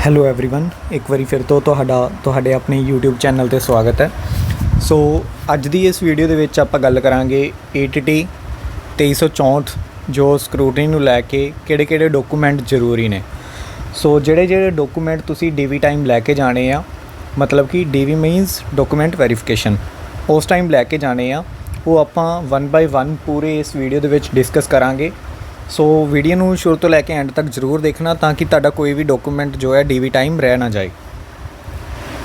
Hello everyone ਇੱਕ ਵਾਰੀ ਫਿਰ ਤੋਂ ਤੁਹਾਡਾ ਤੁਹਾਡੇ ਆਪਣੇ YouTube ਚੈਨਲ ਤੇ ਸਵਾਗਤ ਹੈ ਸੋ ਅੱਜ ਦੀ ਇਸ ਵੀਡੀਓ ਦੇ ਵਿੱਚ ਆਪਾਂ ਗੱਲ ਕਰਾਂਗੇ ATT 2364 ਜੋ ਸਕਰੂਟਨੀ ਨੂੰ ਲੈ ਕੇ ਕਿਹੜੇ-ਕਿਹੜੇ ਡਾਕੂਮੈਂਟ ਜ਼ਰੂਰੀ ਨੇ ਸੋ ਜਿਹੜੇ-ਜਿਹੜੇ ਡਾਕੂਮੈਂਟ ਤੁਸੀਂ DV ਟਾਈਮ ਲੈ ਕੇ ਜਾਣੇ ਆ ਮਤਲਬ ਕਿ DV ਮੀਨਸ ਡਾਕੂਮੈਂਟ ਵੈਰੀਫਿਕੇਸ਼ਨ ਉਸ ਟਾਈਮ ਲੈ ਕੇ ਜਾਣੇ ਆ ਉਹ ਆਪਾਂ ਵਨ ਬਾਈ ਵਨ ਪੂਰੇ ਇਸ ਵੀਡੀਓ ਦੇ ਵਿੱਚ ਡਿਸਕਸ ਕਰਾਂਗੇ ਸੋ ਵੀਡੀਓ ਨੂੰ ਸ਼ੁਰੂ ਤੋਂ ਲੈ ਕੇ ਐਂਡ ਤੱਕ ਜ਼ਰੂਰ ਦੇਖਣਾ ਤਾਂ ਕਿ ਤੁਹਾਡਾ ਕੋਈ ਵੀ ਡਾਕੂਮੈਂਟ ਜੋ ਹੈ ਡੀਵੀ ਟਾਈਮ ਰਹਿ ਨਾ ਜਾਏ।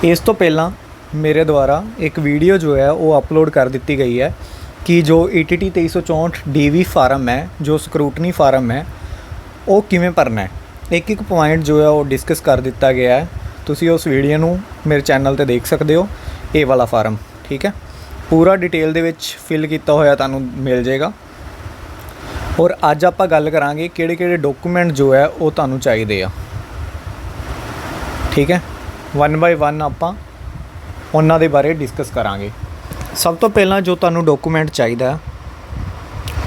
ਇਸ ਤੋਂ ਪਹਿਲਾਂ ਮੇਰੇ ਦੁਆਰਾ ਇੱਕ ਵੀਡੀਓ ਜੋ ਹੈ ਉਹ ਅਪਲੋਡ ਕਰ ਦਿੱਤੀ ਗਈ ਹੈ ਕਿ ਜੋ E ETT 2364 ਡੀਵੀ ਫਾਰਮ ਹੈ, ਜੋ ਸਕਰੂਟਨੀ ਫਾਰਮ ਹੈ, ਉਹ ਕਿਵੇਂ ਭਰਨਾ ਹੈ? ਇੱਕ ਇੱਕ ਪੁਆਇੰਟ ਜੋ ਹੈ ਉਹ ਡਿਸਕਸ ਕਰ ਦਿੱਤਾ ਗਿਆ ਹੈ। ਤੁਸੀਂ ਉਸ ਵੀਡੀਓ ਨੂੰ ਮੇਰੇ ਚੈਨਲ ਤੇ ਦੇਖ ਸਕਦੇ ਹੋ, ਇਹ ਵਾਲਾ ਫਾਰਮ, ਠੀਕ ਹੈ? ਪੂਰਾ ਡਿਟੇਲ ਦੇ ਵਿੱਚ ਫਿਲ ਕੀਤਾ ਹੋਇਆ ਤੁਹਾਨੂੰ ਮਿਲ ਜਾਏਗਾ। ਔਰ ਅੱਜ ਆਪਾਂ ਗੱਲ ਕਰਾਂਗੇ ਕਿਹੜੇ-ਕਿਹੜੇ ਡਾਕੂਮੈਂਟ ਜੋ ਹੈ ਉਹ ਤੁਹਾਨੂੰ ਚਾਹੀਦੇ ਆ। ਠੀਕ ਹੈ? ਵਨ ਬਾਈ ਵਨ ਆਪਾਂ ਉਹਨਾਂ ਦੇ ਬਾਰੇ ਡਿਸਕਸ ਕਰਾਂਗੇ। ਸਭ ਤੋਂ ਪਹਿਲਾਂ ਜੋ ਤੁਹਾਨੂੰ ਡਾਕੂਮੈਂਟ ਚਾਹੀਦਾ,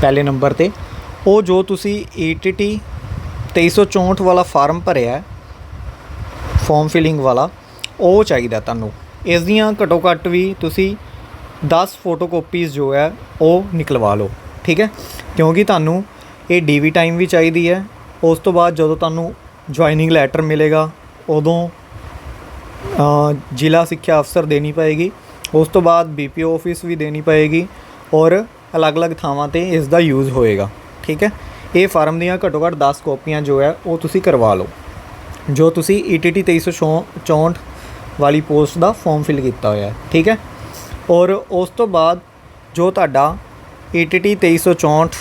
ਪਹਿਲੇ ਨੰਬਰ ਤੇ, ਉਹ ਜੋ ਤੁਸੀਂ E ETT 2364 ਵਾਲਾ ਫਾਰਮ ਭਰਿਆ ਹੈ ਫਾਰਮ ਫਿਲਿੰਗ ਵਾਲਾ, ਉਹ ਚਾਹੀਦਾ ਤੁਹਾਨੂੰ। ਇਸ ਦੀਆਂ ਘੱਟੋ ਘੱਟ ਵੀ ਤੁਸੀਂ 10 ਫੋਟੋਕਾਪੀਜ਼ ਜੋ ਹੈ, ਉਹ ਨਿਕਲਵਾ ਲਓ। ਠੀਕ ਹੈ? ਕਿਉਂਕਿ ਤੁਹਾਨੂੰ ਇਹ ਡੀਵੀ ਟਾਈਮ ਵੀ ਚਾਹੀਦੀ ਹੈ। ਉਸ ਤੋਂ ਬਾਅਦ ਜਦੋਂ ਤੁਹਾਨੂੰ ਜੁਆਇਨਿੰਗ ਲੈਟਰ ਮਿਲੇਗਾ, ਉਦੋਂ ਜ਼ਿਲ੍ਹਾ ਸਿੱਖਿਆ ਅਫਸਰ ਦੇਣੀ ਪਏਗੀ। ਉਸ ਤੋਂ ਬਾਅਦ ਬੀਪੀਓ ਆਫਿਸ ਵੀ ਦੇਣੀ ਪਏਗੀ ਔਰ ਅਲੱਗ-ਅਲੱਗ ਥਾਵਾਂ ਤੇ ਇਸ ਦਾ ਯੂਜ਼ ਹੋਏਗਾ। ਠੀਕ ਹੈ? ਇਹ ਫਾਰਮ ਦੀਆਂ ਘੱਟੋ ਘੱਟ 10 ਕਾਪੀਆਂ ਜੋ ਹੈ, ਉਹ ਤੁਸੀਂ ਕਰਵਾ ਲਓ। ਜੋ ਤੁਸੀਂ E ETT 2364 ਵਾਲੀ ਪੋਸਟ ਦਾ ਫਾਰਮ ਫਿਲ ਕੀਤਾ ਹੋਇਆ ਹੈ। ਠੀਕ ਹੈ? ਔਰ ਉਸ ਤੋਂ ਬਾਅਦ ਜੋ ਤੁਹਾਡਾ E ETT 2364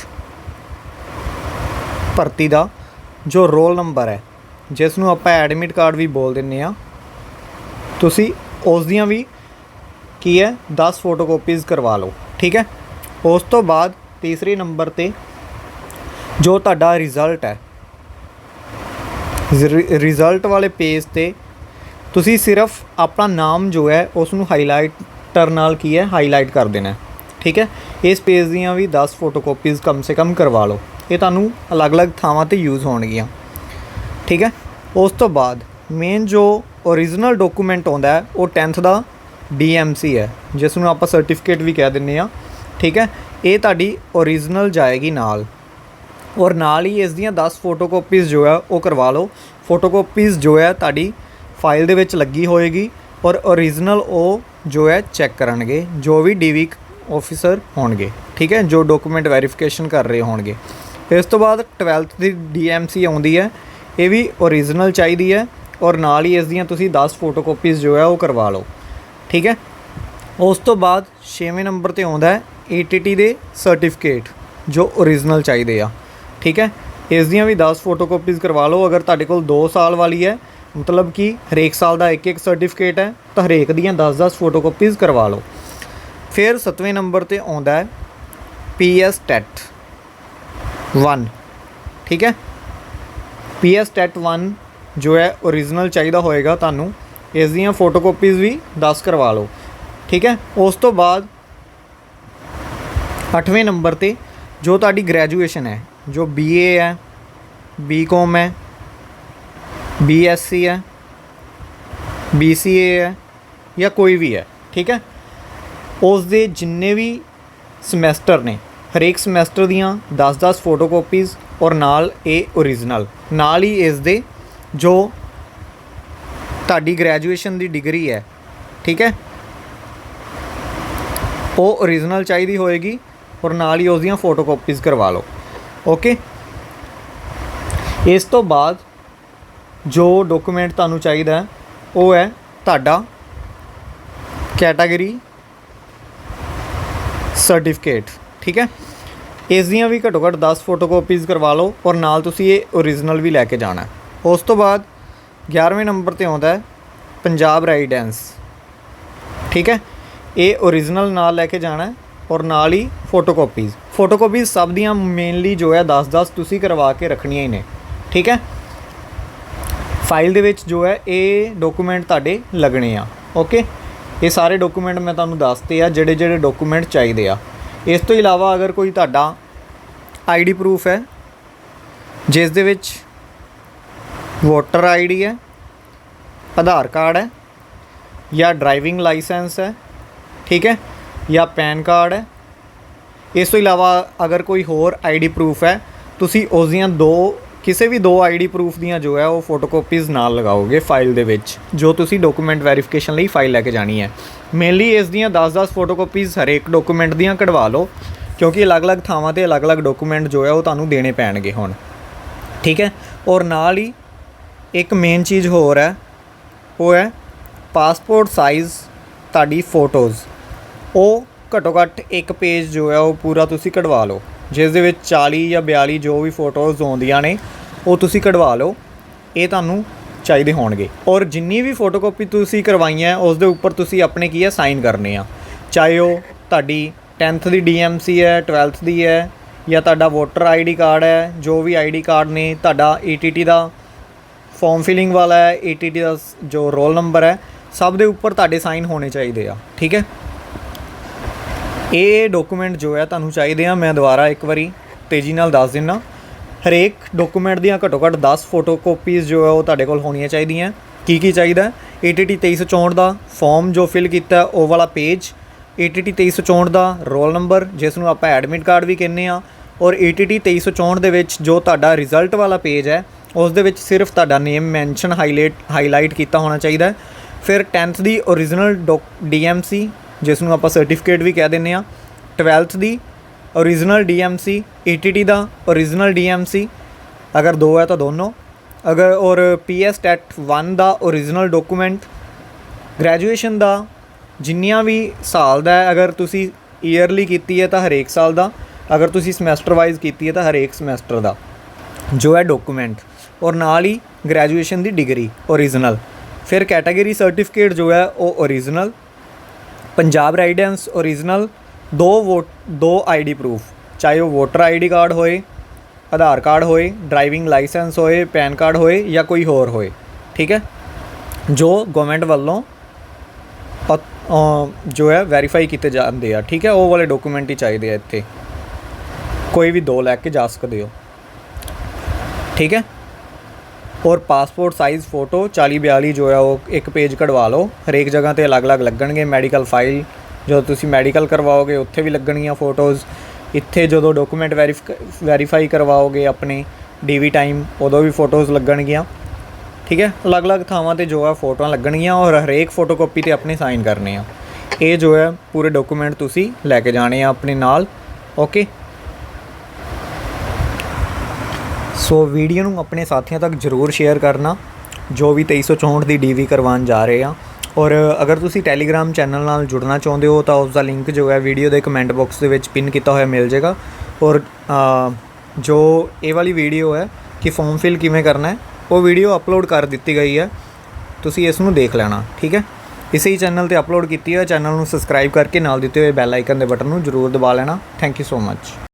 ਭਰਤੀ ਦਾ ਜੋ ਰੋਲ ਨੰਬਰ ਹੈ, ਜਿਸ ਨੂੰ ਆਪਾਂ ਐਡਮਿਟ ਕਾਰਡ ਵੀ ਬੋਲ ਦਿੰਨੇ ਆ ਤੁਸੀਂ ਉਸ ਦੀਆਂ ਵੀ ਕੀ ਹੈ 10 ਫੋਟੋਕਾਪੀਜ਼ ਕਰਵਾ ਲਓ, ਠੀਕ ਹੈ? ਉਸ ਤੋਂ ਬਾਅਦ ਤੀਸਰੇ ਨੰਬਰ ਤੇ ਜੋ ਤੁਹਾਡਾ ਰਿਜ਼ਲਟ ਹੈ ਰਿਜ਼ਲਟ ਵਾਲੇ ਪੇਜ ਤੇ ਤੁਸੀਂ ਸਿਰਫ ਆਪਣਾ ਨਾਮ ਜੋ ਹੈ, ਉਸ ਨੂੰ ਹਾਈਲਾਈਟਰ ਨਾਲ ਕੀ ਹੈ ਹਾਈਲਾਈਟ ਕਰ ਦੇਣਾ ਹੈ। ਠੀਕ ਹੈ? ਇਸ ਪੇਜ ਦੀਆਂ ਵੀ 10 ਫੋਟੋਕਾਪੀਜ਼ ਕਮ ਸੇ ਕਮ ਕਰਵਾ ਲਓ। ਇਹ ਤੁਹਾਨੂੰ ਅਲੱਗ-ਅਲੱਗ ਥਾਵਾਂ ਤੇ ਯੂਜ਼ ਹੋਣਗੀਆਂ। ਠੀਕ ਹੈ? ਉਸ ਤੋਂ ਬਾਅਦ ਮੇਨ ਜੋ ਓਰੀਜਨਲ ਡਾਕੂਮੈਂਟ ਆਉਂਦਾ ਹੈ, ਉਹ 10th ਦਾ DMC ਹੈ ਜਿਸ ਨੂੰ ਆਪਾਂ ਸਰਟੀਫਿਕੇਟ ਵੀ ਕਹਿ ਦਿੰਨੇ ਆ ਠੀਕ ਹੈ? ਇਹ ਤੁਹਾਡੀ ਓਰੀਜਨਲ ਜਾਏਗੀ ਨਾਲ। ਔਰ ਨਾਲ ਹੀ ਇਸ ਦੀਆਂ 10 ਫੋਟੋਕਾਪੀਜ਼ ਜੋ ਹੈ, ਉਹ ਕਰਵਾ ਲਓ। ਫੋਟੋਕਾਪੀਜ਼ ਜੋ ਹੈ, ਤੁਹਾਡੀ ਫਾਈਲ ਦੇ ਵਿੱਚ ਲੱਗੀ ਹੋਏਗੀ। ਔਰ ਓਰੀਜਨਲ ਉਹ ਜੋ ਹੈ ਚੈੱਕ ਕਰਨਗੇ। ਜੋ ਵੀ ਡੀਵੀ ਆਫੀਸਰ ਹੋਣਗੇ, ਠੀਕ ਹੈ, ਜੋ ਡਾਕੂਮੈਂਟ ਵੈਰੀਫਿਕੇਸ਼ਨ ਕਰ ਰਹੇ ਹੋਣਗੇ। ਇਸ ਤੋਂ ਬਾਅਦ 12th ਦੀ ਡੀਐਮਸੀ ਆਉਂਦੀ ਹੈ, ਇਹ ਵੀ ਓਰੀਜਨਲ ਚਾਹੀਦੀ ਹੈ ਔਰ ਨਾਲ ਹੀ ਇਸ ਦੀਆਂ ਤੁਸੀਂ 10 ਫੋਟੋਕਾਪੀਜ਼ ਜੋ ਹੈ ਉਹ ਕਰਵਾ ਲਓ, ਠੀਕ ਹੈ। ਉਸ ਤੋਂ ਬਾਅਦ 6ਵੇਂ ਨੰਬਰ ਤੇ ਆਉਂਦਾ ਹੈ ETT ਦੇ ਸਰਟੀਫਿਕੇਟ ਜੋ ਓਰੀਜਨਲ ਚਾਹੀਦੇ ਆ, ਠੀਕ ਹੈ। ਇਸ ਦੀਆਂ ਵੀ 10 ਫੋਟੋਕਾਪੀਜ਼ ਕਰਵਾ ਲਓ, ਅਗਰ ਤੁਹਾਡੇ ਕੋਲ 2 ਸਾਲ ਵਾਲੀ ਹੈ, ਮਤਲਬ ਕਿ ਹਰੇਕ ਸਾਲ ਦਾ ਇੱਕ ਇੱਕ ਸਰਟੀਫਿਕੇਟ ਹੈ, ਤਾਂ ਹਰੇਕ ਦੀਆਂ 10-10 ਫੋਟੋਕਾਪੀਜ਼ ਕਰਵਾ ਲਓ। ਫਿਰ 7ਵੇਂ ਨੰਬਰ ਤੇ ਆਉਂਦਾ ਹੈ PS ਟੈਟ 1 ਠੀਕ ਹੈ? PS ਟੈਟ 1 ਜੋ ਹੈ ਓਰੀਜਨਲ ਚਾਹੀਦਾ ਹੋਏਗਾ ਤੁਹਾਨੂੰ, ਇਸ ਦੀਆਂ ਫੋਟੋਕਾਪੀਜ਼ ਵੀ 10 ਕਰਵਾ ਲਓ, ਠੀਕ ਹੈ? ਉਸ ਤੋਂ ਬਾਅਦ 8ਵੇਂ ਨੰਬਰ ਤੇ ਜੋ ਤੁਹਾਡੀ ਗ੍ਰੈਜੂਏਸ਼ਨ ਹੈ, ਜੋ BA ਹੈ BCom ਹੈ BSc ਹੈ BCA ਹੈ ਜਾਂ ਕੋਈ ਵੀ ਹੈ, ਠੀਕ ਹੈ? ਉਸ ਦੇ ਜਿੰਨੇ ਵੀ ਸਮੈਸਟਰ ਨੇ, ਹਰੇਕ ਸਮੈਸਟਰ ਦੀਆਂ 10-10 ਫੋਟੋਕਾਪੀਜ਼ ਔਰ ਨਾਲ ਇਹ ਓਰੀਜਨਲ ਨਾਲ ਹੀ ਇਸ ਦੇ ਜੋ ਤੁਹਾਡੀ ਗ੍ਰੈਜੂਏਸ਼ਨ ਦੀ ਡਿਗਰੀ ਹੈ, ਠੀਕ ਹੈ? ਉਹ ਓਰੀਜਨਲ ਚਾਹੀਦੀ ਹੋਏਗੀ ਔਰ ਨਾਲ ਹੀ ਉਸ ਦੀਆਂ ਫੋਟੋਕਾਪੀਜ਼ ਕਰਵਾ ਲਓ ਓਕੇ ਇਸ ਤੋਂ ਬਾਅਦ ਜੋ ਡਾਕੂਮੈਂਟ ਤੁਹਾਨੂੰ ਚਾਹੀਦਾ ਉਹ ਹੈ ਤੁਹਾਡਾ ਕੈਟਾਗਰੀ ਸਰਟੀਫਿਕੇਟ ਠੀਕ ਹੈ? ਇਸ ਦੀਆਂ ਵੀ ਘੱਟੋ ਘੱਟ 10 ਫੋਟੋਕਾਪੀਜ਼ ਕਰਵਾ ਲਓ ਔਰ ਨਾਲ ਤੁਸੀਂ ਇਹ ਓਰੀਜਨਲ ਵੀ ਲੈ ਕੇ ਜਾਣਾ ਉਸ ਤੋਂ ਬਾਅਦ 11ਵੇਂ ਨੰਬਰ ਤੇ ਆਉਂਦਾ ਹੈ ਪੰਜਾਬ ਰੈਜ਼ੀਡੈਂਸ ਠੀਕ ਹੈ? ਇਹ ਓਰੀਜਨਲ ਨਾਲ ਲੈ ਕੇ ਜਾਣਾ ਔਰ ਨਾਲ ਹੀ ਫੋਟੋਕਾਪੀਜ਼ ਫੋਟੋਕਾਪੀਜ਼ ਸਭ ਦੀਆਂ ਮੇਨਲੀ ਜੋ ਹੈ 10-10 ਤੁਸੀਂ ਕਰਵਾ ਕੇ ਰੱਖਣੀਆਂ ਹੀ ਨੇ, ਠੀਕ ਹੈ? ਫਾਈਲ ਦੇ ਵਿੱਚ ਜੋ ਹੈ ਇਹ ਡਾਕੂਮੈਂਟ ਤੁਹਾਡੇ ਲੱਗਣੇ ਆ ਓਕੇ ਇਹ ਸਾਰੇ ਡਾਕੂਮੈਂਟ ਮੈਂ ਤੁਹਾਨੂੰ ਦੱਸਤੇ ਆ, ਜਿਹੜੇ ਜਿਹੜੇ ਡਾਕੂਮੈਂਟ ਚਾਹੀਦੇ ਆ। ਇਸ ਤੋਂ ਇਲਾਵਾ ਅਗਰ ਕੋਈ ਤੁਹਾਡਾ ਆਈਡੀ ਪ੍ਰੂਫ ਹੈ, ਜਿਸ ਦੇ ਵਿੱਚ ਵੋਟਰ ਆਈਡੀ ਹੈ, ਆਧਾਰ ਕਾਰਡ ਹੈ, ਜਾਂ ਡਰਾਈਵਿੰਗ ਲਾਇਸੈਂਸ ਹੈ, ਠੀਕ ਹੈ, ਜਾਂ ਪੈਨ ਕਾਰਡ ਹੈ, ਇਸ ਤੋਂ ਇਲਾਵਾ ਅਗਰ ਕੋਈ ਹੋਰ ਆਈਡੀ ਪ੍ਰੂਫ ਹੈ, ਤੁਸੀਂ ਉਸ ਦੀਆਂ ਦੋ ਕਿਸੇ ਵੀ ਦੋ ਆਈਡੀ ਪ੍ਰੂਫ ਦੀਆਂ ਜੋ ਹੈ ਉਹ ਫੋਟੋਕਾਪੀਜ਼ ਨਾਲ ਲਗਾਓਗੇ ਫਾਈਲ ਦੇ ਵਿੱਚ, ਜੋ ਤੁਸੀਂ ਡਾਕੂਮੈਂਟ ਵੈਰੀਫਿਕੇਸ਼ਨ ਲਈ ਫਾਈਲ ਲੈ ਕੇ ਜਾਣੀ ਹੈ। ਮੇਨਲੀ ਇਸ ਦੀਆਂ 10-10 ਫੋਟੋਕਾਪੀਜ਼ ਹਰੇਕ ਡਾਕੂਮੈਂਟ ਦੀਆਂ ਕਢਵਾ ਲਓ, ਕਿਉਂਕਿ ਅਲੱਗ-ਅਲੱਗ ਥਾਵਾਂ ਤੇ ਅਲੱਗ-ਅਲੱਗ ਡਾਕੂਮੈਂਟ ਜੋ ਹੈ ਉਹ ਤੁਹਾਨੂੰ ਦੇਣੇ ਪੈਣਗੇ ਹੁਣ। ਠੀਕ ਹੈ? ਔਰ ਨਾਲ ਹੀ ਇੱਕ ਮੇਨ ਚੀਜ਼ ਹੋਰ ਹੈ, ਉਹ ਹੈ ਪਾਸਪੋਰਟ ਸਾਈਜ਼ ਤੁਹਾਡੀ ਫੋਟੋਜ਼ ਉਹ ਘੱਟੋ ਘੱਟ ਇੱਕ ਪੇਜ ਜੋ ਹੈ ਉਹ ਪੂਰਾ ਤੁਸੀਂ ਕਢਵਾ ਲਓ। ਜਿਸ ਦੇ ਵਿੱਚ 40 ਜਾਂ 42 ਜੋ ਵੀ ਫੋਟੋਜ਼ ਆਉਂਦੀਆਂ ਨੇ, ਉਹ ਤੁਸੀਂ ਕਢਵਾ ਲਓ। ਇਹ ਤੁਹਾਨੂੰ ਚਾਹੀਦੇ ਹੋਣਗੇ। ਔਰ ਜਿੰਨੀ ਵੀ ਫੋਟੋਕਾਪੀ ਤੁਸੀਂ ਕਰਵਾਈਆਂ, ਉਸ ਦੇ ਉੱਪਰ ਤੁਸੀਂ ਆਪਣੇ ਕੀ ਹੈ ਸਾਈਨ ਕਰਨੇ ਆ। ਚਾਹੇ ਉਹ ਤੁਹਾਡੀ 10th ਦੀ ਡੀਐਮਸੀ ਹੈ 12th ਦੀ ਹੈ, ਜਾਂ ਤੁਹਾਡਾ ਵੋਟਰ ਆਈਡੀ ਕਾਰਡ ਹੈ, ਜੋ ਵੀ ਆਈਡੀ ਕਾਰਡ ਨੇ, ਤੁਹਾਡਾ ਈਟੀਟੀ ਦਾ ਫਾਰਮ ਫਿਲਿੰਗ ਵਾਲਾ ਹੈ ਈਟੀਟੀ ਦਾ ਜੋ ਰੋਲ ਨੰਬਰ ਹੈ, ਸਭ ਦੇ ਉੱਪਰ ਤੁਹਾਡੇ ਸਾਈਨ ਹੋਣੇ ਚਾਹੀਦੇ ਆ। ਠੀਕ ਹੈ? ਇਹ ਡਾਕੂਮੈਂਟ ਜੋ ਹੈ ਤੁਹਾਨੂੰ ਚਾਹੀਦੇ ਆ, ਮੈਂ ਦੁਬਾਰਾ ਇੱਕ ਵਾਰੀ ਤੇਜ਼ੀ ਨਾਲ ਦੱਸ ਦਿੰਨਾ। ਹਰੇਕ ਡਾਕੂਮੈਂਟ ਦੀਆਂ ਘੱਟੋ ਘੱਟ 10 ਫੋਟੋਕਾਪੀਜ਼ ਜੋ ਹੈ ਉਹ ਤੁਹਾਡੇ ਕੋਲ ਹੋਣੀਆਂ ਚਾਹੀਦੀਆਂ। ਕੀ ਕੀ ਚਾਹੀਦਾ? ATT 2364 ਦਾ ਫਾਰਮ ਜੋ ਫਿਲ ਕੀਤਾ, ਉਹ ਵਾਲਾ ਪੇਜ ATT 2364 ਦਾ ਰੋਲ ਨੰਬਰ ਜਿਸ ਨੂੰ ਆਪਾਂ ਐਡਮਿਟ ਕਾਰਡ ਵੀ ਕਹਿੰਦੇ ਆ। ਔਰ ATT 2364 ਦੇ ਵਿੱਚ ਜੋ ਤੁਹਾਡਾ ਰਿਜ਼ਲਟ ਵਾਲਾ ਪੇਜ ਹੈ, ਉਸ ਦੇ ਵਿੱਚ ਸਿਰਫ ਤੁਹਾਡਾ ਨੇਮ ਮੈਂਸ਼ਨ ਹਾਈਲਾਈਟ ਹਾਈਲਾਈਟ ਕੀਤਾ ਹੋਣਾ ਚਾਹੀਦਾ। ਫਿਰ 10th ਦੀ origignal DMC ਜਿਸ ਨੂੰ ਆਪਾਂ ਸਰਟੀਫਿਕੇਟ ਵੀ ਕਹਿ ਦਿੰਦੇ ਆ 12th ਦੀ origignal DMC ATT ਦਾ origignal DMC ਅਗਰ ਦੋ ਹੈ ਤਾਂ ਦੋਨੋਂ। ਅਗਰ ਔਰ PS ਟੈਟ 1 ਦਾ origignal ਡਾਕੂਮੈਂਟ ਗ੍ਰੈਜੂਏਸ਼ਨ ਦਾ ਜਿੰਨੀਆਂ ਵੀ ਸਾਲ ਦਾ ਹੈ, ਅਗਰ ਤੁਸੀਂ ਈਅਰਲੀ ਕੀਤੀ ਹੈ ਤਾਂ ਹਰੇਕ ਸਾਲ ਦਾ। ਅਗਰ ਤੁਸੀਂ ਸਮੈਸਟਰ ਵਾਈਜ਼ ਕੀਤੀ ਹੈ ਤਾਂ ਹਰੇਕ ਸਮੈਸਟਰ ਦਾ। ਜੋ ਹੈ ਡਾਕੂਮੈਂਟ ਔਰ ਨਾਲ ਹੀ ਗ੍ਰੈਜੂਏਸ਼ਨ ਦੀ ਡਿਗਰੀ origignal ਫਿਰ ਕੈਟਾਗਰੀ ਸਰਟੀਫਿਕੇਟ ਜੋ ਹੈ, ਉਹ origignal ਪੰਜਾਬ ਰੈਜ਼ੀਡੈਂਸ origignal ਦੋ ਵੋਟ, ਦੋ ਆਈਡੀ ਪ੍ਰੂਫ ਚਾਹੇ ਉਹ ਵੋਟਰ ਆਈਡੀ ਕਾਰਡ ਹੋਏ, ਆਧਾਰ ਕਾਰਡ ਹੋਏ ਡਰਾਈਵਿੰਗ ਲਾਇਸੈਂਸ ਹੋਏ ਪੈਨ ਕਾਰਡ ਹੋਏ ਜਾਂ ਕੋਈ ਹੋਰ ਹੋਏ, ਠੀਕ ਹੈ? ਜੋ ਗਵਰਨਮੈਂਟ ਵੱਲੋਂ ਜੋ ਹੈ ਵੈਰੀਫਾਈ ਕੀਤੇ ਜਾਂਦੇ ਆ, ਠੀਕ ਹੈ? ਉਹ ਵਾਲੇ ਡਾਕੂਮੈਂਟ ਹੀ ਚਾਹੀਦੇ ਆ ਇੱਥੇ। ਕੋਈ ਵੀ ਦੋ ਲੈ ਕੇ ਜਾ ਸਕਦੇ ਹੋ। ਠੀਕ ਹੈ? ਔਰ ਪਾਸਪੋਰਟ ਸਾਈਜ਼ ਫੋਟੋ 40 42 ਜੋ ਹੈ ਉਹ ਇੱਕ ਪੇਜ ਕਢਵਾ ਲਓ। ਹਰੇਕ ਜਗ੍ਹਾ ਤੇ ਅਲੱਗ-ਅਲੱਗ ਲੱਗਣਗੇ ਮੈਡੀਕਲ ਫਾਈਲ ਜਦੋਂ ਤੁਸੀਂ ਮੈਡੀਕਲ ਕਰਵਾਓਗੇ, ਉੱਥੇ ਵੀ ਲੱਗਣਗੀਆਂ ਫੋਟੋਜ਼ ਇੱਥੇ ਜਦੋਂ ਡਾਕੂਮੈਂਟ ਵੈਰੀਫਾਈ ਕਰਵਾਓਗੇ ਆਪਣੇ ਡੀਵੀ ਟਾਈਮ ਉਦੋਂ ਵੀ ਫੋਟੋਜ਼ ਲੱਗਣਗੀਆਂ। ਠੀਕ ਹੈ? ਅਲੱਗ-ਅਲੱਗ ਥਾਵਾਂ ਤੇ ਜੋ ਹੈ ਫੋਟੋਆਂ ਲੱਗਣਗੀਆਂ ਔਰ ਹਰੇਕ ਫੋਟੋਕਾਪੀ ਤੇ ਆਪਣੇ ਸਾਈਨ ਕਰਨੇ ਆ। ਇਹ ਜੋ ਹੈ ਪੂਰੇ ਡਾਕੂਮੈਂਟ ਤੁਸੀਂ ਲੈ ਕੇ ਜਾਣੇ ਆ ਆਪਣੇ ਨਾਲ। ਓਕੇ ਸੋ ਵੀਡੀਓ ਨੂੰ ਆਪਣੇ ਸਾਥੀਆਂ ਤੱਕ ਜਰੂਰ ਸ਼ੇਅਰ ਕਰਨਾ, ਜੋ ਵੀ 2364 ਦੀ ਡੀਵੀ ਕਰਵਾਉਣ ਜਾ ਰਹੇ ਆ। ਔਰ ਅਗਰ ਤੁਸੀਂ ਟੈਲੀਗ੍ਰਾਮ ਚੈਨਲ ਨਾਲ ਜੁੜਨਾ ਚਾਹੁੰਦੇ ਹੋ, ਤਾਂ ਉਸ ਦਾ ਲਿੰਕ ਜੋ ਹੈ ਵੀਡੀਓ ਦੇ ਕਮੈਂਟ ਬਾਕਸ ਦੇ ਵਿੱਚ ਪਿਨ ਕੀਤਾ ਹੋਇਆ ਮਿਲ ਜਾਏਗਾ। ਔਰ ਜੋ ਇਹ ਵਾਲੀ ਵੀਡੀਓ ਹੈ ਕਿ ਫਾਰਮ ਫਿਲ ਕਿਵੇਂ ਕਰਨਾ ਹੈ, ਉਹ ਵੀਡੀਓ ਅਪਲੋਡ ਕਰ ਦਿੱਤੀ ਗਈ ਹੈ। ਤੁਸੀਂ ਇਸ ਨੂੰ ਦੇਖ ਲੈਣਾ, ਠੀਕ ਹੈ? ਇਸੇ ਹੀ ਚੈਨਲ ਤੇ ਅਪਲੋਡ ਕੀਤੀ ਹੈ, ਚੈਨਲ ਨੂੰ ਸਬਸਕ੍ਰਾਈਬ ਕਰਕੇ ਨਾਲ ਦਿੱਤੇ ਹੋਏ ਬੈਲ ਆਈਕਨ ਦੇ ਬਟਨ ਨੂੰ ਜਰੂਰ ਦਬਾ ਲੈਣਾ। Thank you so much